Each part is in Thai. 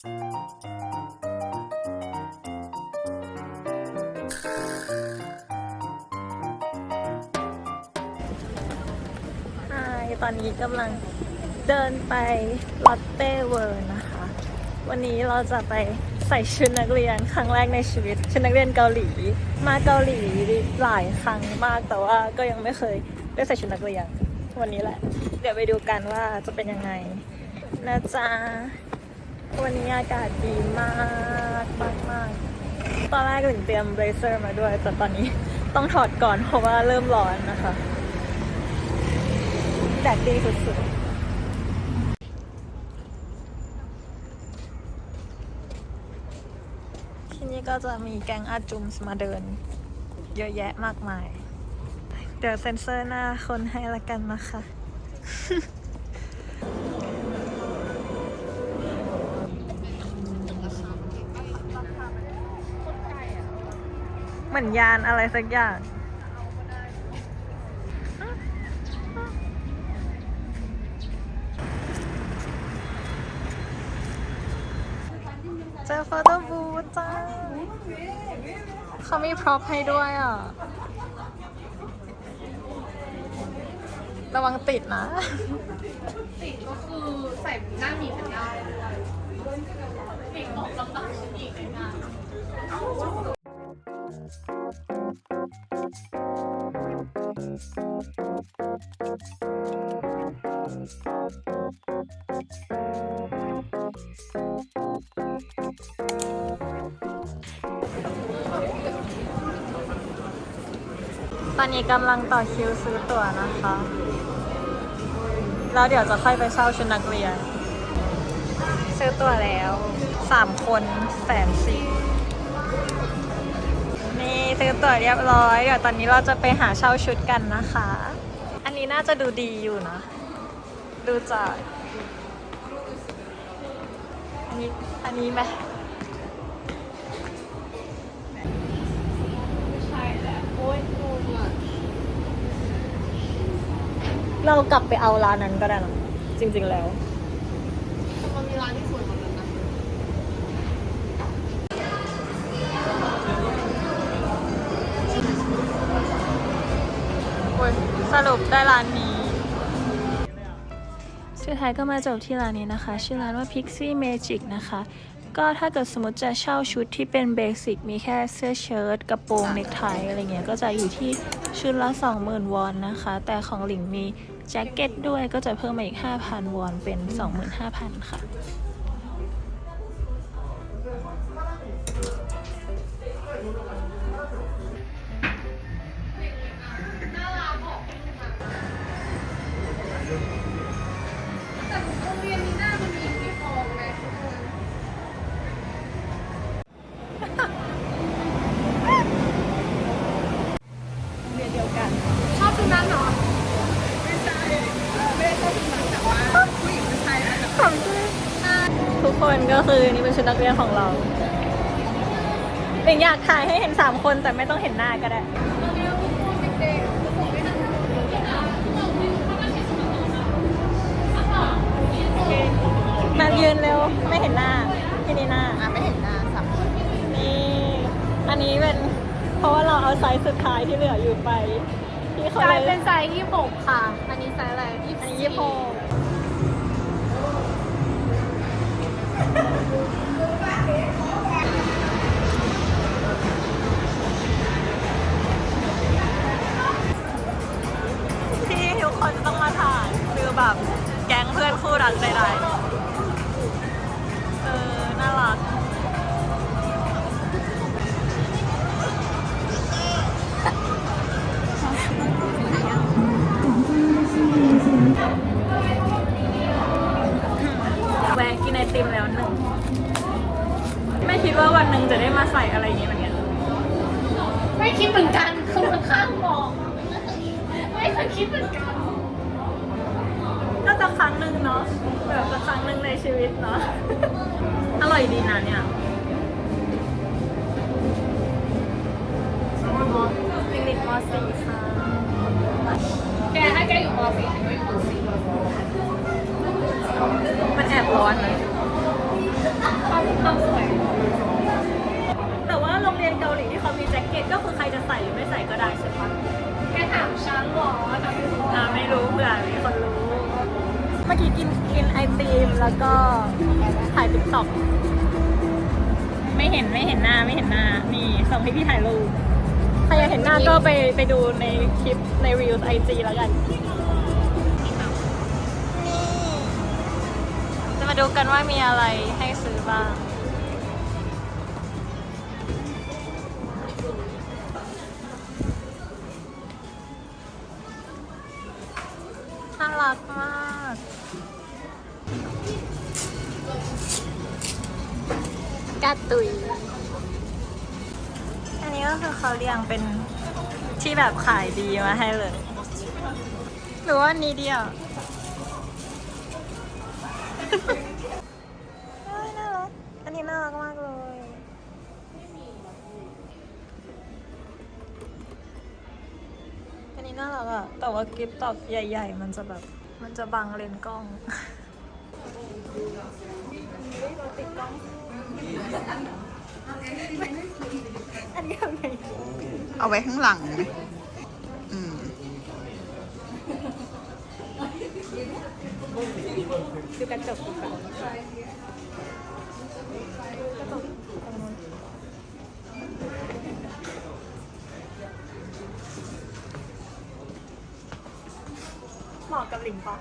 ตอนนี้กำลังเดินไปลอตเต้เวิร์นะคะ วันนี้เราจะไปใส่ชุดนักเรียนครั้งแรกในชีวิต ชุดนักเรียนเกาหลี มาเกาหลีหลายครั้งมากแต่ว่าก็ยังไม่เคยได้ใส่ชุดนักเรียนวันนี้แหละ เดี๋ยวไปดูกันว่าจะเป็นยังไงนะจ๊ะ วันนี้อากาศดีมากมากมากตอนแรกหลิงเตรียมเบรเซอร์มาด้วย แต่ตอนนี้ต้องถอดก่อนเพราะว่าเริ่มร้อนนะคะแดดดีสุดๆที่นี่ก็จะมีแก๊งอาจุมส์มาเดิน เยอะแยะมากมาย เดี๋ยวเซ็นเซอร์หน้าคนให้ละกันนะคะ มือนยานอะไรสักอย่างเจอโฟโต้บูธจ้าเขามีพร็อพให้ด้วยอะ ระวังติดนะ ติดก็คือใส่หน้าหมีกันได้ติดหมอกลำบากฉันอีกเลยนะ ตอนนี้กำลังต่อคิวซื้อตั๋วนะคะ แล้วเดี๋ยวจะค่อยไปเช่าชุดนักเรียน ซื้อตั๋วแล้ว สามคนแสนสี่ นี่ซื้อตั๋วเรียบร้อยเดี๋ยวตอนนี้เราจะไปหาเช่าชุดกันนะคะ อันนี้น่าจะดูดีอยู่นะ ดูจากอันนี้อันนี้ไหมใช่แหละโอ้ยงงอะเรากลับไปเอาร้านนั้นก็ได้นะจริงๆแล้วแต่มันมีร้านที่สวย รุปได้ร้านนี้ สุดท้ายก็มาจบที่ร้านนี้นะคะ ชื่อร้านว่า Pixie Magic นะคะ ก็ถ้าเกิดสมมติจะเช่าชุดที่เป็นเบสิกมีแค่เสื้อเชิ้ตกระโปรงเนคไทอะไรเงี้ยก็จะอยู่ที่ชุดละ 20,000 วอนนะคะ แต่ของหลิงมีแจ็คเก็ตด้วยก็จะเพิ่มมาอีก 5,000 วอนเป็น 25,000 ค่ะ ชุดนักเรียนของเราหลิงอยากถ่ายให้เห็น 3 คนแต่ไม่ต้องเห็นหน้าก็ได้เด็กๆทุกคนไม่ทันมายืนเร็ว ไม่เห็นหน้าที่นี่หน้าอะไม่เห็นหน้าสับนี่ อันนี้เป็นเพราะว่าเราเอาไซส์สุดท้ายที่เหลืออยู่ไปที่เขากลายเลเป็ยนไซส์ยี่หกค่ะ อันนี้ไซส์อะไรยี่อันสินี้บยี่หก รักใดๆเออ น่ารัก แวะกินไอติมแล้วหนึ่ง ไม่คิดว่าวันหนึ่งจะได้มาใส่อะไรอย่างนี้เหมือนกัน ไม่คิดเหมือนกันคือมันข้างบอกไม่เคยคิดเหมือนกัน ก็จะครั้งหนึ่งเนาะแบบจะครั้งหนึ่งในชีวิตเนาะอร่อยดีนะเนี่ยลิลิตมอสีค่ะ แกถ้าแกอยู่ม .4 ฉันก็อยู่ม .4 มันแอบร้อนนะเขาความความสวยแต่ว่าโรงเรียนเกาหลีที่เขามีแจ็คเก็ตก็คือใครจะใส่หรือไม่ใส่ก็ได้ใช่ปะแค่ถามฉันหรอแต่ไม่รู้อ่าไม่รู้เผื่อมีคนรู้ เมื่อกี้กินกินไอติมแล้วก็ถ่ายติ๊กต็อกไม่เห็นไม่เห็นหน้าไม่เห็นหน้านี่ส่งให้พี่ถ่ายรูปใครอยากเห็นหน้าก็ไปไปดูในคลิปในรีลไอจีแล้วกันจะมาดูกันว่ามีอะไรให้ซื้อบ้าง กาตุย อันนี้ก็คือเขาเรียงเป็นที่แบบขายดีมาให้เลย หรือว่านี้เดียวเฮ้ยน่ารัก อันนี้น่ารักมากเลย อันนี้น่ารักอะแต่ว่ากิฟต์ตอกใหญ่ ๆ มันจะแบบ มันจะบังเลนส์กล้อง อันนี้ทำไงเอาไว้ข้างหลังไหมอืมดูกระจกดีกว่าเหมาะกับหลิงปะ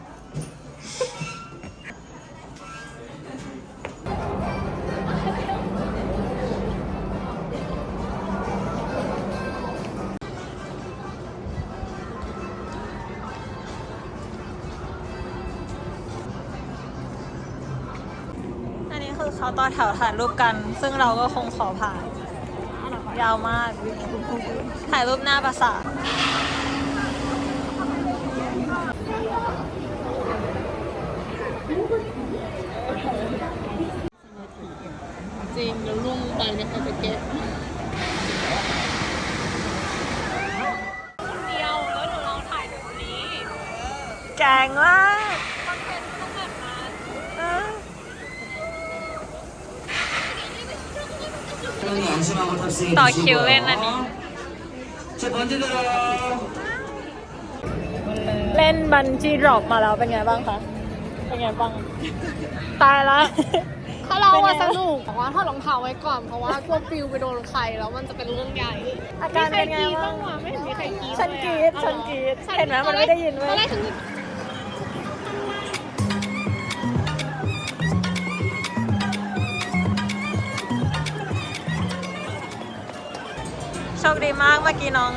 คือเขาต่อแถวถ่ายรูปกัน ซึ่งเราก็คงขอผ่าน ยาวมาก ถ่ายรูปหน้าปราสาทจริงแล้วลุงไปเนี่ยเขาจะเก็ตเดียวแล้วหนูลองถ่ายแบบนี้แกงมาก คอนเทนต์ต้องแบบนั้น เออ ต่อคิวเล่นอันนี้ เล่นบันจีดรอปมาแล้วเป็นไงบ้างคะ เป็นไงบ้าง ตายละถ้าเราเป็นไงอะสนุกแต่ว่าถ้ารองเท้าไว้ก่อนเพราะว่ากลัวปิวไปโดนใครแล้วมันจะเป็นเรื่องใหญ่อาการเป็นไงมีใครกรี๊ดบ้าบ้างงวะไม่เห็นมีใครกรี๊ดฉันกรี๊ดเลยอะฉันกรี๊ดฉัเห็นไหมมันไม่ได้ยินเว้ยตอนแรกฉัน คดีมากเมื่อกี้น้อง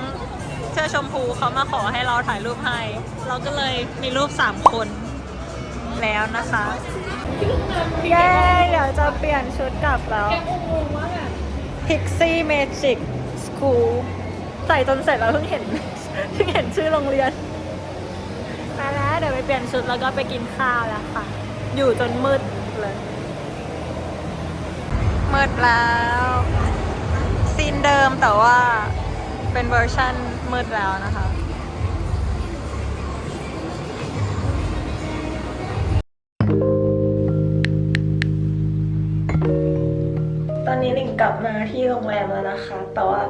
เสื้อชมพูเขามาขอให้เราถ่ายรูปให้ เราก็เลยมีรูป 3 คนแล้วนะคะ เย้ เดี๋ยวจะเปลี่ยนชุดกลับแล้วแกงงว่าแบบ Pixie Magic School ใส่จนเสร็จแล้วเพิ่งเห็น เพิ่งเห็นชื่อโรงเรียนมาแล้วเดี๋ยวไปเปลี่ยนชุดแล้วก็ไปกินข้าวแล้วค่ะ อยู่จนมืดเลย มืดแล้ว เดิมแต่ว่าเป็นเวอร์ชั่นมืดแล้วนะคะตอนนี้หลิงกลับมาที่โรงแรมแล้วนะคะ แต่ว่า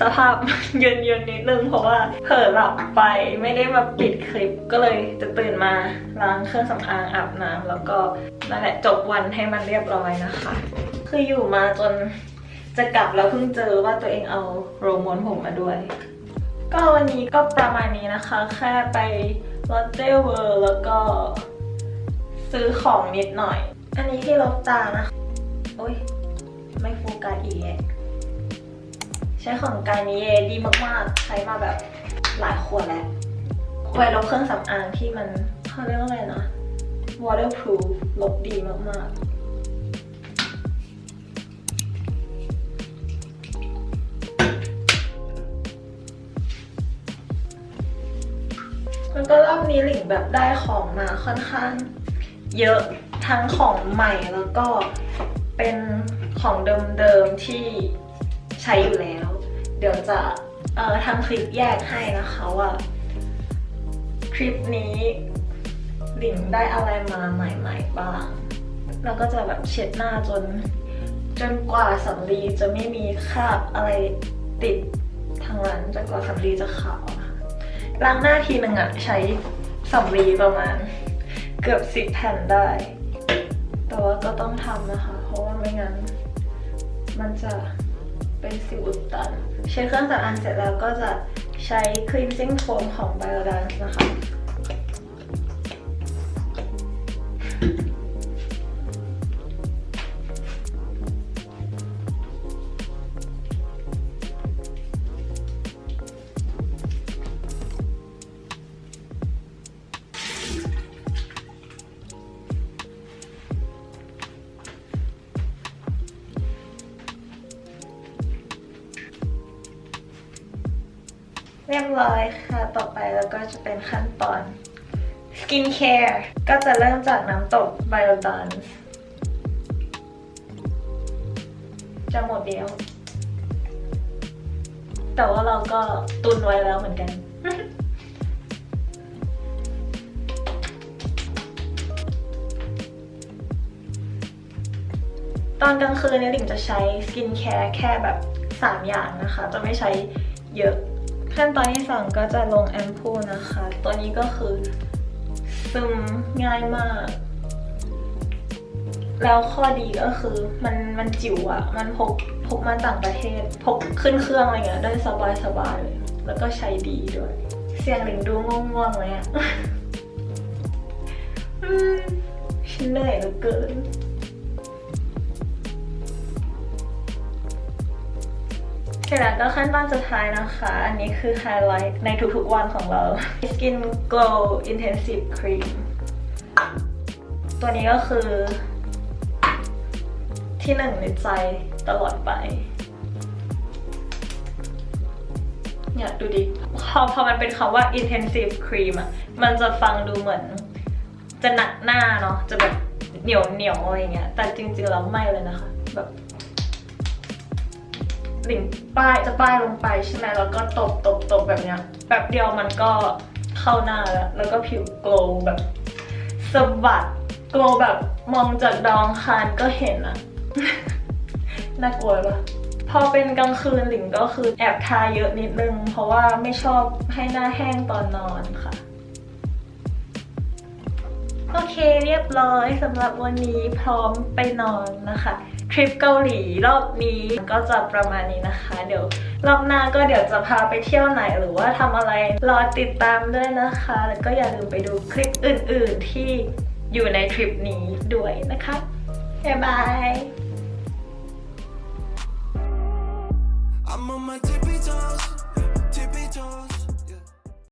สภาพเย็นเย็นๆนิดนึงเพราะว่าเผลอหลับไปไม่ได้มาปิดคลิปก็เลยจะตื่นมาล้างเครื่องสำอางอาบน้ำแล้วก็นั่นแหละจบวันให้มันเรียบร้อยนะคะ คืออยู่มาจน จะกลับแล้วเพิ่งเจอว่าตัวเองเอาโรลม้วนผมมาด้วย ก็วันนี้ก็ประมาณนี้นะคะ แค่ไปลอตเต้เวิร์แล้วก็ซื้อของนิดหน่อย อันนี้ที่ลบตานะโอ๊ยไม่โฟกัสอีกใช้ของการนิเยดีมากๆ ใช้มาแบบหลายขวดแล้วไว้ลบเครื่องสำอางที่มันเขาเรียกว่าอะไรนะ waterproof ลบดีมากๆ ก็รอบนี้หลิงแบบได้ของมาค่อนข้าง เยอะทั้งของใหม่แล้วก็เป็นของเดิมๆที่ใช้อยู่แล้ว เดี๋ยวจะเอ่อทำคลิปแยกให้นะคะว่าคลิปนี้หลิงได้อะไรมาใหม่ๆบ้าง แล้วก็จะแบบเช็ดหน้าจน จนกว่าสำลีจะไม่มีคราบอะไรติดทางนั้นจนกว่าสำลีจะขาว ล้างหน้าทีหนึ่งอะใช้สำลีประมาณ เกือบสิบแผ่นได้ แต่ว่าก็ต้องทำนะคะ เพราะว่าไม่งั้น มันจะเป็นสิวอุดตัน ใช้เครื่องสำอางเสร็จแล้วก็จะใช้คลีนซิ่งโฟมของ Biodance นะคะ รียบร้อยค่ะ ต่อไปแล้วก็จะเป็นขั้นตอน skin care ก็จะเริ่มจากน้ำตก Biodance จะหมดเดียว แต่ว่าเราก็ตุนไว้แล้วเหมือนกัน ตอนกลางคืนเนี่ยหลิงจะใช้สกินแคร์แค่แบบ 3 อย่างนะคะ จะไม่ใช้เยอะ ขั้นตอนที่2ก็จะลงแอมพูนะคะ ตัวนี้ก็คือซึมง่ายมาก แล้วข้อดีก็คือมันมันจิ๋วอะมันพกพกมาต่างประเทศ พกขึ้นเครื่องอะไรเงี้ยได้สบายสบายเลย แล้วก็ใช้ดีด้วย เสียงหลิงดูง่วงๆเลยอะอืมฉันเหนื่อยเหลือเกิน เสร็จแล้วก็ขั้นตอนสุดท้ายนะคะ อันนี้คือไฮไลท์ในทุกๆวันของเรา Skin Glow Intensive Cream ตัวนี้ก็คือ ที่หนึ่งในใจตลอดไปเนี่ยดูดิพอพอมันเป็นคำว่า intensive cream อะมันจะฟังดูเหมือน จะหนักหน้าเนาะจะแบบเหนียวเหนียวอะไรเงี้ยแต่จริงๆแล้วไม่เลยนะคะ แบบ หลิงป้ายจะป้ายลงไปใช่ไหมแล้วก็ตบตบตบแบบเนี้ยแป๊บเดียวมันก็เข้าหน้าแล้ว แล้วก็ผิวโกลว์แบบสะบัดโกลว์แบบมองจากดองคารก็เห็นอะน่ากลัวปะพอเป็นกลางคืนหลิงก็คือแอบทาเยอะนิดนึง เพราะว่าไม่ชอบให้หน้าแห้งตอนนอนค่ะ โอเคเรียบร้อยสำหรับวันนี้พร้อมไปนอนนะคะ ทริปเกาหลีรอบนี้ก็จะประมาณนี้นะคะ เดี๋ยวรอบหน้าก็เดี๋ยวจะพาไปเที่ยวไหนหรือว่าทำอะไรรอติดตามด้วยนะคะ แล้วก็อย่าลืมไปดูคลิปอื่น ๆที่อยู่ในทริปนี้ด้วยนะคะบ๊ายบาย I'm on my tippy toes.